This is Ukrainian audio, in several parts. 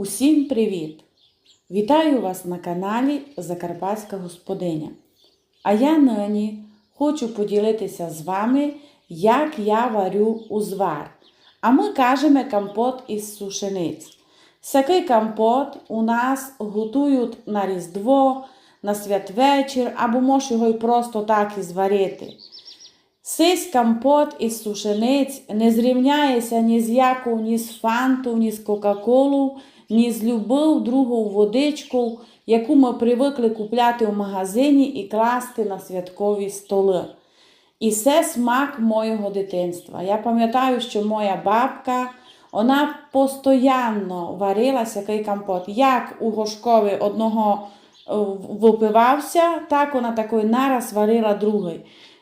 Усім привіт! Вітаю вас на каналі Закарпатська Господиня. А я нині хочу поділитися з вами, як я варю узвар. А ми кажемо компот із сушениць. Такий компот у нас готують на Різдво, на святвечір, або може його й просто так і зварити. Сись компот із сушениць не зрівняється ні з яку, ні з фанту, ні з Кока-Колу, ні з любов другу водичку, яку ми привикли купляти в магазині і класти на святкові столи. І це смак моєго дитинства. Я пам'ятаю, що моя бабка, вона постійно варила такий компот. Як у Гошкові одного е, випивався, так вона такий нараз варила другий.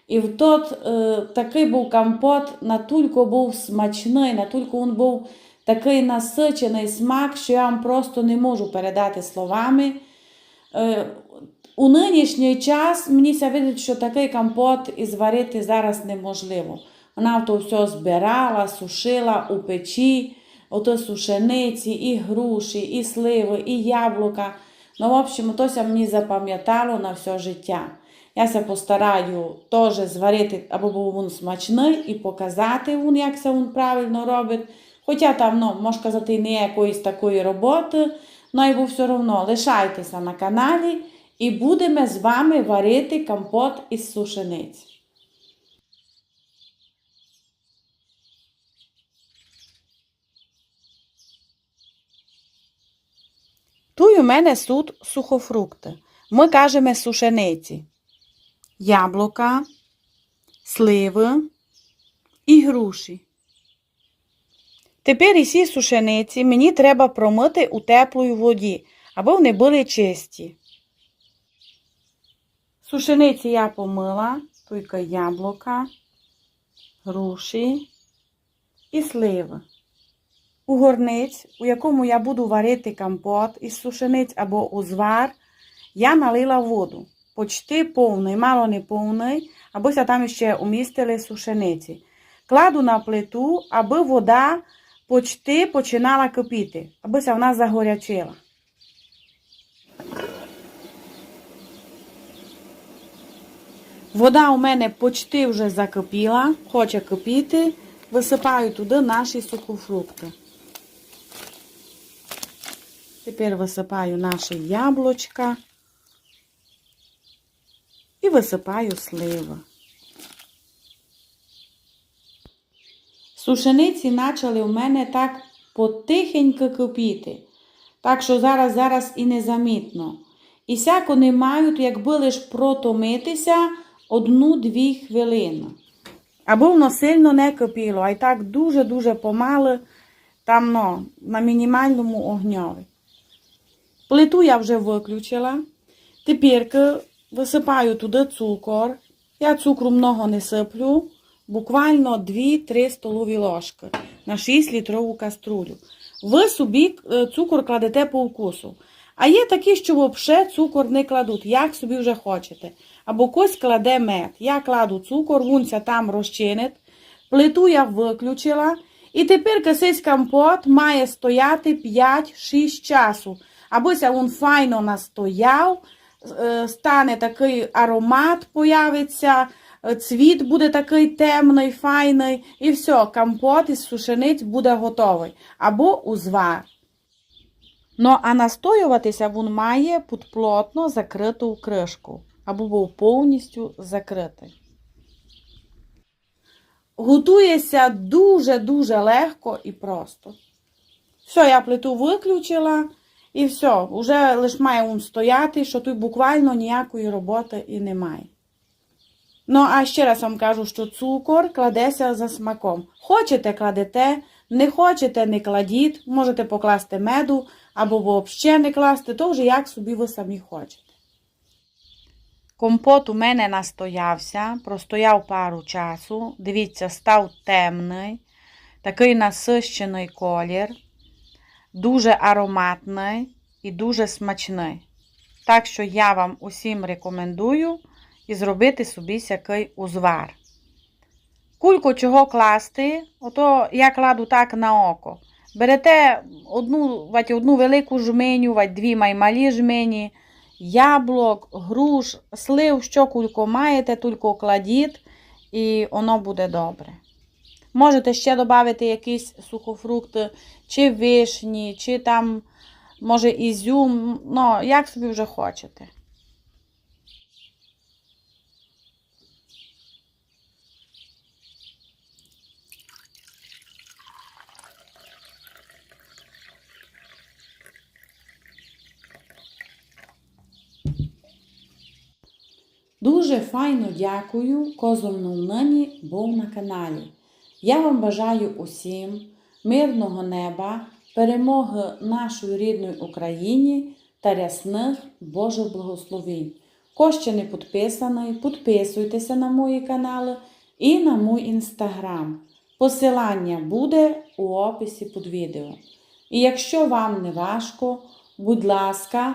І в тот е, такий був компот, натільки був смачний, натільки він був такий насичений смак, що я вам просто не можу передати словами. Е, у нинішній час мені ся видить, що такий компот і зварити зараз неможливо. Вона то все збирала, сушила у печі, ото сушениці, і груші, і сливи, і яблука. Ну, в общем, то ся мені запам'ятало на все життя. Я се постараю теж зварити, або був він смачний, і показати, він, як це він правильно робить. Хоча там, ну, можна казати, не якоїсь такої роботи, але бо все одно лишайтеся на каналі і будемо з вами варити компот із сушениць. Тут у мене тут сухофрукти. Ми кажемо сушениці. Яблука, сливи і груші. Тепер ці сушениці мені треба промити у теплій воді, аби вони були чисті. Сушениці я помила, тільки яблука, груші і сливи. У горниць, у якому я буду варити компот із сушениць або узвар, я налила воду. Почти повний, мало не повний, або там ще умістили сушениці. Кладу на плиту, аби вода почти починала кипіти, аби вона загорячила. Вода у мене почти вже закипіла, хоче кипіти, висипаю туди наші сухофрукти. Тепер висипаю наші яблучка і висипаю сливи. Сушениці почали у мене так потихеньку кипіти. Так що зараз зараз і незамітно. І сяк вони мають, якби лиш протомитися одну-дві хвилини. Або воно сильно не кипіло, а й так дуже-дуже помало там ну, на мінімальному огньові. Плиту я вже виключила. Тепер висипаю туди цукор. Я цукру много не сиплю буквально 2-3 столові ложки на 6 літрову каструлю. Ви собі цукор кладете по вкусу. А є такі, що взагалі цукор не кладуть, як собі вже хочете. Або когось кладе мед. Я кладу цукор, вунця там розчинить. Плиту я виключила. І тепер кисись компот має стояти 5-6 часу. Абося він файно настояв, стане такий аромат, появиться цвіт буде такий темний, файний, і все, компот із сушениць буде готовий. Або узвар. Ну, а настоюватися він має під плотно закриту кришку, або був повністю закритий. Готується дуже-дуже легко і просто. Все, я плиту виключила, і все, вже лише має він стояти, що тут буквально ніякої роботи і немає. Ну, а ще раз вам кажу, що цукор кладеться за смаком. Хочете, кладете, не хочете, не кладіть. Можете покласти меду або взагалі не класти, то вже як собі ви самі хочете. Компот у мене настоявся, простояв пару часу. Дивіться, став темний, такий насищений колір, дуже ароматний і дуже смачний. Так що я вам усім рекомендую і зробити собі сякий узвар. Кульку чого класти, ото я кладу так на око. Берете одну, вать, одну велику жменю, вать, дві маймалі жмені, яблук, груш, слив, що кулько маєте, тільки кладіть, і воно буде добре. Можете ще додати якісь сухофрукти, чи вишні, чи там, може, ізюм, ну, як собі вже хочете. Дуже файно дякую, козовну нині був на каналі. Я вам бажаю усім мирного неба, перемоги нашої рідної Україні та рясних Божих благословень. Ще не підписаний, підписуйтеся на мої канали і на мій інстаграм. Посилання буде у описі під відео. І якщо вам не важко, будь ласка,